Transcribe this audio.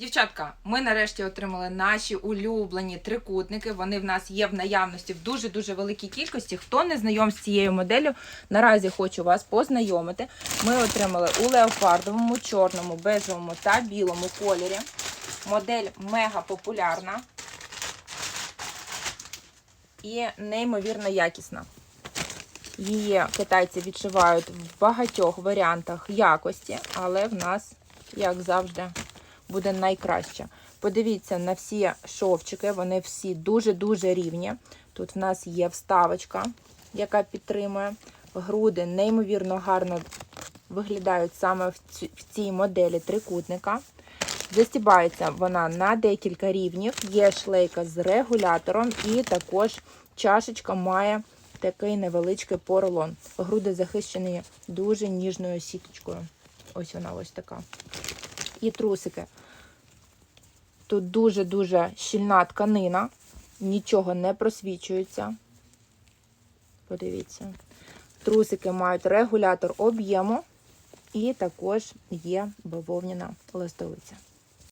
Дівчатка, ми нарешті отримали наші улюблені трикутники. Вони в нас є в наявності в дуже-дуже великій кількості. Хто не знайом з цією моделлю, наразі хочу вас познайомити. Ми отримали у леопардовому, чорному, бежевому та білому кольорі. Модель мега популярна і неймовірно якісна. Її китайці відшивають в багатьох варіантах якості, але в нас, як завжди, буде найкраще. Подивіться на всі шовчики, вони всі дуже-дуже рівні. Тут в нас є вставочка, яка підтримує. Груди неймовірно гарно виглядають саме в цій моделі трикутника. Застібається вона на декілька рівнів, є шлейка з регулятором, і також чашечка має такий невеличкий поролон. Груди захищені дуже ніжною сіточкою. Ось вона ось така. І трусики. Тут дуже-дуже щільна тканина, нічого не просвічується. Подивіться. Трусики мають регулятор об'єму і також є бавовняна ластовиця.